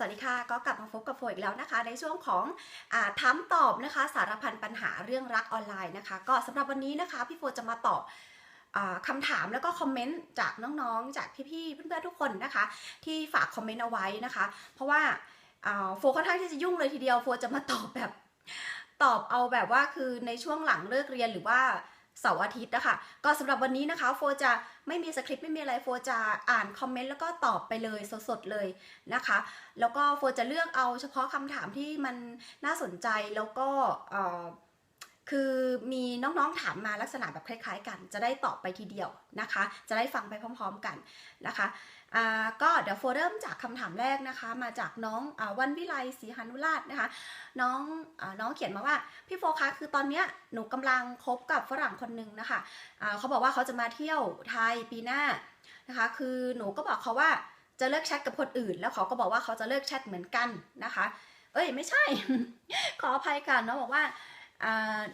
สวัสดีค่ะ ก็กลับมาพบกับโฟอีกแล้วนะคะ ในช่วงของอถามตอบนะคะ สารพันปัญหาเรื่องรักออนไลน์นะคะ ก็สำหรับวันนี้นะคะ พี่โฟจะมาตอบอาคำถามแล้วก็คอมเมนต์จากน้องๆ จากพี่ๆ เพื่อนๆ ทุกคนนะคะ ที่ฝากคอมเมนต์เอาไว้นะคะ เพราะว่าอ่าโฟค่อนข้างที่จะยุ่งเลยทีเดียวโฟจะมาตอบแบบตอบเอาแบบว่าคือในช่วงหลังเลิกเรียนหรือว่า เสาร์อาทิตย์นะคะ ก็สำหรับวันนี้นะคะโฟจะไม่มีสคริปต์ไม่มีอะไรโฟจะอ่านคอมเมนต์แล้วก็ตอบไปเลยสดๆเลยนะคะ แล้วก็โฟจะเลือกเอาเฉพาะคำถามที่มันน่าสนใจแล้วก็เอ่อ คือมีน้องๆถามมาลักษณะแบบคล้ายๆ กัน จะได้ตอบไปทีเดียวนะคะ จะได้ฟังไปพร้อมๆกันนะคะก็เดี๋ยวโฟเริ่มจากคำถามแรกนะคะ มาจากน้องอวันวิไลศรีหานุราชนะคะ น้องอน้องเขียนมาว่าพี่โฟคะคือตอนเนี้ยหนูกำลังคบกับฝรั่งคนหนึ่งนะคะอ่าเขาบอกว่าเขาจะมาเที่ยวไทยปีหน้านะคะ คือหนูก็บอกเขาว่าจะเลิกแชทกับคนอื่น แล้วเขาก็บอกว่าเขาจะเลิกแชทเหมือนกันนะคะ เอ้ยไม่ใช่ ขออภัยกันน้องบอกว่า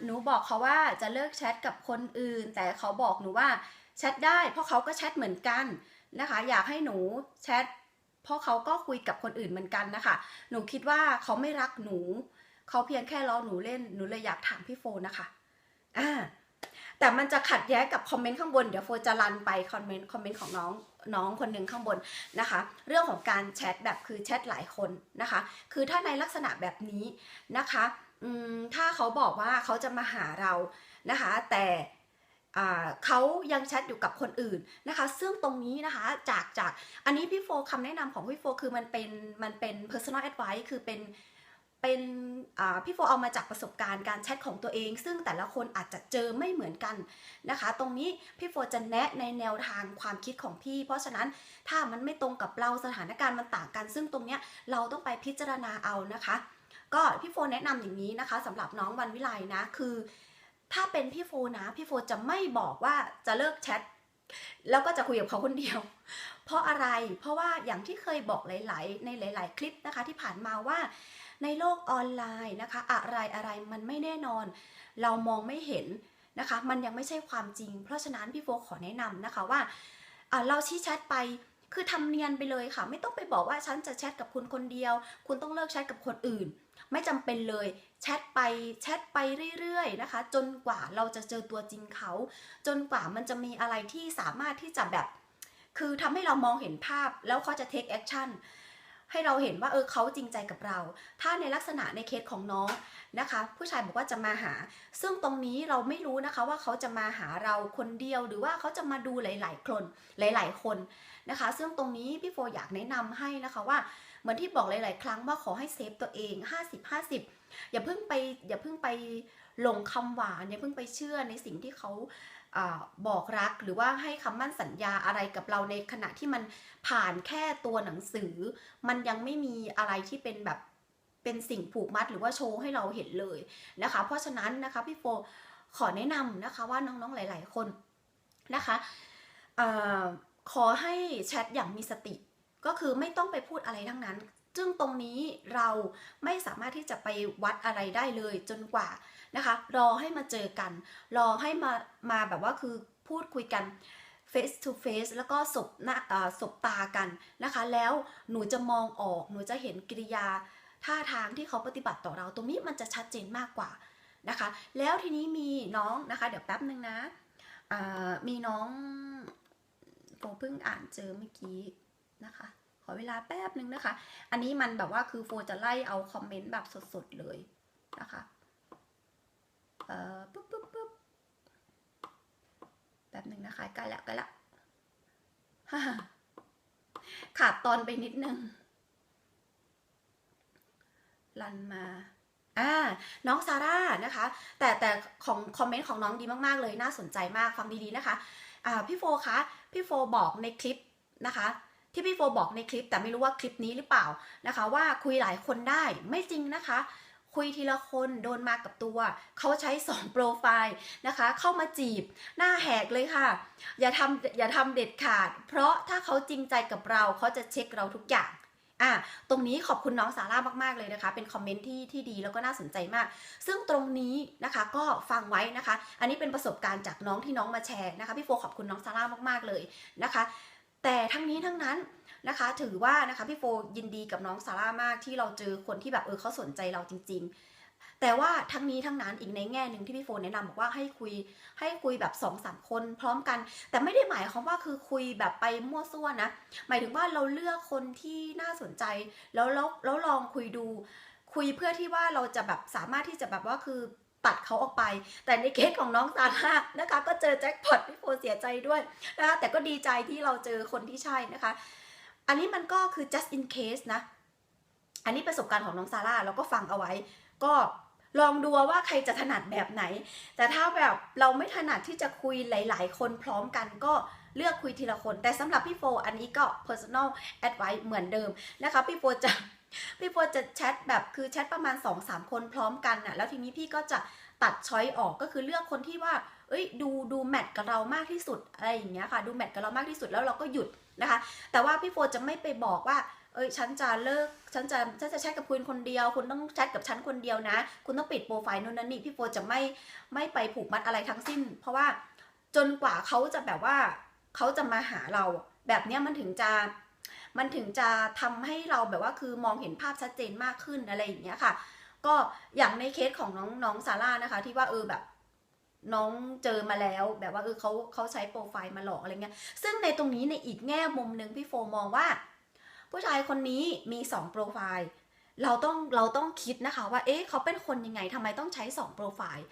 หนูบอกเขาว่าจะเลิกแชทกับคนอื่น แต่เขาบอกหนูว่าแชทได้ เพราะเขาก็แชทเหมือนกันนะคะ อยากให้หนูแชทเพราะเขาก็คุยกับคนอื่นเหมือนกันนะคะ หนูคิดว่าเขาไม่รักหนู เขาเพียงแค่ล้อหนูเล่นหนูเลยอยากถามพี่โฟนะคะอ่าแต่มันจะขัดแย้งกับคอมเมนต์ข้างบนเดี๋ยวโฟจะรันไปคอมเมนต์คอมเมนต์ของน้องน้องคนหนึ่งข้างบนนะคะ เรื่องของการแชทแบบคือแชทหลายคนนะคะ คือถ้าในลักษณะแบบนี้นะคะ ถ้าเขาบอกว่าเขาจะมาหาเรานะคะ แต่เขายังแชทอยู่กับคนอื่นนะคะ ซึ่งตรงนี้นะคะ จากจากอันนี้พี่โฟคำแนะนำของพี่โฟคือมันเป็นมันเป็น personal advice คือเป็นเป็นพี่โฟเอามาจากประสบการณ์การแชทของตัวเอง ซึ่งแต่ละคนอาจจะเจอไม่เหมือนกันนะคะ ตรงนี้พี่โฟจะแนะในแนวทางความคิดของพี่ เพราะฉะนั้นถ้ามันไม่ตรงกับเราสถานการณ์มันต่างกัน ซึ่งตรงเนี้ยเราต้องไปพิจารณาเอานะคะ ก็พี่โฟแนะนำอย่างนี้นะคะสำหรับน้องวันวิไลนะ คือ ถ้าเป็นพี่โฟนะพี่โฟจะไม่บอกว่าจะเลิกแชทแล้วก็จะคุยกับเขาคนเดียว เพราะอะไรเพราะว่าอย่างที่เคยบอกหลาย ๆ ในหลาย ๆ คลิปนะคะ ที่ผ่านมาว่าในโลกออนไลน์นะคะ อะไรอะไรมันไม่แน่นอน เรามองไม่เห็นนะคะ มันยังไม่ใช่ความจริง เพราะฉะนั้นพี่โฟขอแนะนำนะคะว่าอ่าเราชี้แชทไปคือทำเนียนไปเลยค่ะ ไม่ต้องไปบอกว่าฉันจะแชทกับคุณคนเดียว คุณต้องเลิกแชทกับคนอื่น ไม่จำเป็นเลยแชทไปแชทไปเรื่อยๆนะคะ จนกว่าเราจะเจอตัวจริงเขา จนกว่ามันจะมีอะไรที่สามารถที่จะแบบ คือทำให้เรามองเห็นภาพแล้วเขาจะ take action ให้เราเห็นว่าเออเขาจริงใจกับเรา ถ้าในลักษณะในเคสของน้องนะคะ ผู้ชายบอกว่าจะมาหา ซึ่งตรงนี้เราไม่รู้นะคะว่าเขาจะมาหาเราคนเดียว หรือว่าเขาจะมาดูหลาย ๆ คนหลาย ๆ คนนะคะ ซึ่งตรงนี้พี่โฟอยากแนะนำให้นะคะว่า เหมือนที่บอกหลาย ๆ ครั้งว่าขอให้เซฟตัวเอง 50 50 อย่าเพิ่งไปอย่าเพิ่งไปหลงคำหวานอย่าเพิ่งไปเชื่อในสิ่งที่เขาอบอกรักหรือว่าให้คำมั่นสัญญาอะไรกับเราในขณะที่มันผ่านแค่ตัวหนังสือ มันยังไม่มีอะไรที่เป็นแบบเป็นสิ่งผูกมัดหรือว่าโชว์ให้เราเห็นเลยนะคะ เพราะฉะนั้นนะคะพี่โฟขอแนะนำนะคะว่าน้องๆหลาย ๆ คนนะคะอขอให้แชทอย่างมีสติ ก็คือไม่ต้องไปพูดอะไรทั้งนั้น ซึ่งตรงนี้เราไม่สามารถที่จะไปวัดอะไรได้เลยจนกว่านะคะ รอให้มาเจอกัน รอให้มามาแบบว่าคือพูดคุยกัน face to face แล้วก็สบหน้าสบตากันนะคะ แล้วหนูจะมองออก หนูจะเห็นกิริยาท่าทางที่เขาปฏิบัติต่อเรา ตรงนี้มันจะชัดเจนมากกว่านะคะ แล้วทีนี้มีน้องนะคะ เดี๋ยวแป๊บนึงนะมีน้องโฟเพิ่งอ่านเจอเมื่อกี้ นะคะ ขอเวลาแป๊บนึงนะคะ อันนี้มันแบบว่าคือโฟจะไล่เอาคอมเมนต์แบบสดๆเลยนะคะเอ่อปุ๊บปุ๊บปุ๊บแป๊บหนึ่งนะคะใกล้ละใกล้ละขาดตอนไปนิดนึงลันมาอ่าน้องซาร่านะคะ แต่แต่ของคอมเมนต์ของน้องดีมาก ๆ เลยน่าสนใจมากฟังดี ๆ นะคะอ่าพี่โฟคะพี่โฟบอกในคลิปนะคะ ที่พี่โฟบอกในคลิป แต่ไม่รู้ว่าคลิปนี้หรือเปล่านะคะ ว่าคุยหลายคนได้ไม่จริงนะคะ คุยทีละคนโดนมากับตัว เขาใช้สองโปรไฟล์นะคะ เข้ามาจีบหน้าแหกเลยค่ะ อย่าทำอย่าทำเด็ดขาด เพราะถ้าเขาจริงใจกับเราเขาจะเช็คเราทุกอย่างอะตรงนี้ขอบคุณน้องสาร่ามากๆเลยนะคะ เป็นคอมเมนต์ที่ที่ดีแล้วก็น่าสนใจมาก ซึ่งตรงนี้นะคะก็ฟังไว้นะคะ อันนี้เป็นประสบการณ์จากน้องที่น้องมาแชร์นะคะ พี่โฟขอบคุณน้องซาร่ามากๆเลยนะคะ แต่ทั้งนี้ทั้งนั้นนะคะ ถือว่านะคะพี่โฟยินดีกับน้องซาร่ามากที่เราเจอคนที่แบบเออเขาสนใจเราจริง ๆ แต่ว่าทั้งนี้ทั้งนั้นอีกในแง่หนึ่งที่พี่โฟแนะนำบอกว่าให้คุยให้คุยแบบสองสามคนพร้อมกัน แต่ไม่ได้หมายความว่าคือคุยแบบไปมั่วซั่วนะหมายถึงว่าเราเลือกคนที่น่าสนใจแล้วแล้วแล้วลองคุยดู คุยเพื่อที่ว่าเราจะแบบสามารถที่จะแบบว่าคือ ตัดเขาออกไป แต่ในเคสของน้องซาร่านะคะ ก็เจอแจ็คพอตพี่โฟเสียใจด้วยนะคะแต่ก็ดีใจที่เราเจอคนที่ใช่นะคะ อันนี้มันก็คือ just in case นะ อันนี้ประสบการณ์ของน้องซาร่าเราก็ฟังเอาไว้ ก็ลองดูว่าใครจะถนัดแบบไหน แต่ถ้าแบบเราไม่ถนัดที่จะคุยหลาย ๆ คนพร้อมกันก็เลือกคุยทีละคน แต่สำหรับพี่โฟ อันนี้ก็ personal advice เหมือนเดิมนะคะ พี่โฟจะ พี่โฟจะแชทแบบคือแชทประมาณ 2-3 คนพร้อมกันน่ะแล้วทีนี้พี่ก็จะตัดช้อยออกก็คือเลือกคนที่ว่า เอ้ยดูดูแมทกับเรามากที่สุดอะไรอย่างเงี้ยค่ะ ดูแมทกับเรามากที่สุดแล้วเราก็หยุดนะคะ แต่ว่าพี่โฟจะไม่ไปบอกว่า เอ้ยฉันจะเลิกฉันจะฉันจะแชทกับคุณคนเดียว คุณต้องแชทกับฉันคนเดียวนะ คุณต้องปิดโปรไฟล์นู่นนั่นนี่พี่โฟจะไม่ไม่ไปผูกมัดอะไรทั้งสิ้น เพราะว่าจนกว่าเขาจะแบบว่าเขาจะมาหาเราแบบเนี้ยมันถึงจะ มันถึงจะทำให้เราแบบว่าคือมองเห็นภาพชัดเจนมากขึ้นอะไรอย่างเงี้ยค่ะ ก็อย่างในเคสของน้องน้องซาร่านะคะ ที่ว่าเออแบบน้องเจอมาแล้วแบบว่าเออเขาเขาใช้โปรไฟล์มาหลอกอะไรเงี้ย ซึ่งในตรงนี้ในอีกแง่มุมหนึ่งพี่โฟมองว่า ผู้ชายคนนี้มีสองโปรไฟล์เราต้องเราต้องคิดนะคะว่า เอ๊ะเขาเป็นคนยังไงทำไมต้องใช้สองโปรไฟล์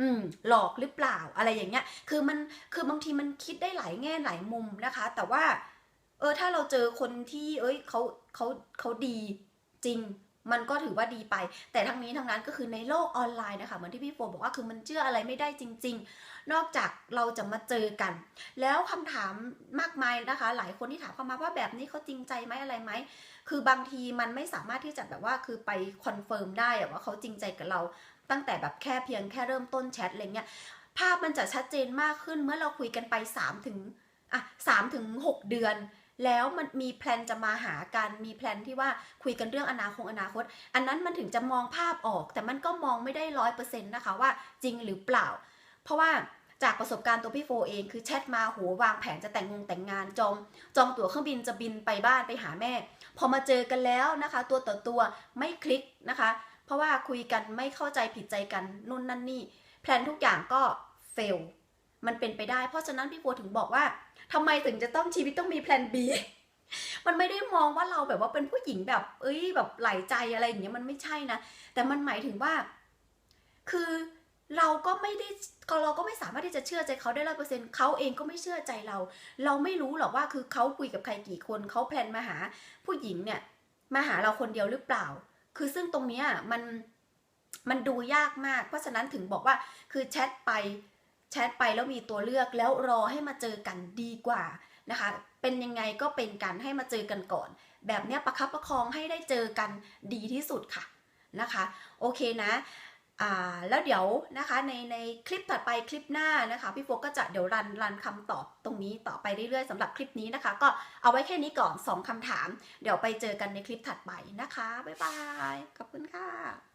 อืมหลอกหรือเปล่าอะไรอย่างเงี้ย คือมันคือบางทีมันคิดได้หลายแง่หลายมุมนะคะ แต่ว่า เออถ้าเราเจอคนที่ เอ้ยเขาเขาเขาดีจริง มันก็ถือว่าดีไป แต่ทั้งนี้ทั้งนั้นก็คือในโลกออนไลน์นะคะเหมือนที่พี่โฟบอกว่าคือมันเชื่ออะไรไม่ได้จริง ๆ นอกจากเราจะมาเจอกัน แล้วคำถามมากมายนะคะ หลายคนที่ถามเข้ามาว่าแบบนี้เขาจริงใจไหมอะไรไหมคือบางทีมันไม่สามารถที่จะแบบว่าคือไปคอนเฟิร์มได้ว่าเขาจริงใจกับเราตั้งแต่แบบแค่เพียงแค่เริ่มต้นแชทอะไรเงี้ยภาพมันจะชัดเจนมากขึ้นเมื่อเราคุยกันไป3ถึงอะสามถึงหกเดือน แล้วมันมีแพลนจะมาหากัน มีแพลนที่ว่าคุยกันเรื่องอนาคตอนาคต อันนั้นมันถึงจะมองภาพออก แต่มันก็มองไม่ได้ร้อยเปอร์เซ็นต์นะคะว่าจริงหรือเปล่า เพราะว่าจากประสบการณ์ตัวพี่โฟเองคือแชทมาโหวางแผนจะแต่งงงแต่งงานจอง จองตั๋วเครื่องบินจะบินไปบ้านไปหาแม่ พอมาเจอกันแล้วนะคะ ตัวต่อตัวไม่คลิกนะคะ เพราะว่าคุยกันไม่เข้าใจผิดใจกันนู่นนั่นนี่แพลนทุกอย่างก็เฟล มันเป็นไปได้ เพราะฉะนั้นพี่โฟถึงบอกว่าทำไมถึงจะต้องชีวิตต้องมีแพลน B มันไม่ได้มองว่าเราแบบว่าเป็นผู้หญิงแบบ เอ้ยแบบไหลใจอะไรอย่างเงี้ยมันไม่ใช่นะ แต่มันหมายถึงว่า คือเราก็ไม่ได้เราก็ไม่สามารถที่จะเชื่อใจเขาได้ร้อยเปอร์เซ็นต์เขาเองก็ไม่เชื่อใจเรา เราไม่รู้หรอกว่าคือเขาคุยกับใครกี่คนเขาแพลนมาหาผู้หญิงเนี่ยมาหาเราคนเดียวหรือเปล่า คือซึ่งตรงเนี้ยมันมันดูยากมาก เพราะฉะนั้นถึงบอกว่าคือแชทไป แชทไปแล้วมีตัวเลือกแล้วรอให้มาเจอกันดีกว่านะคะ เป็นยังไงก็เป็นกันให้มาเจอกันก่อน แบบเนี้ยประคับประคองให้ได้เจอกันดีที่สุดค่ะนะคะ โอเคนะแล้วเดี๋ยวนะคะในในคลิปถัดไปคลิปหน้านะคะ พี่โฟก็จะเดี๋ยวรันรันคำตอบตรงนี้ต่อไปเรื่อยๆสำหรับคลิปนี้นะคะ ก็เอาไว้แค่นี้ก่อน 2คำถาม เดี๋ยวไปเจอกันในคลิปถัดไปนะคะ บ๊ายบาย ขอบคุณค่ะ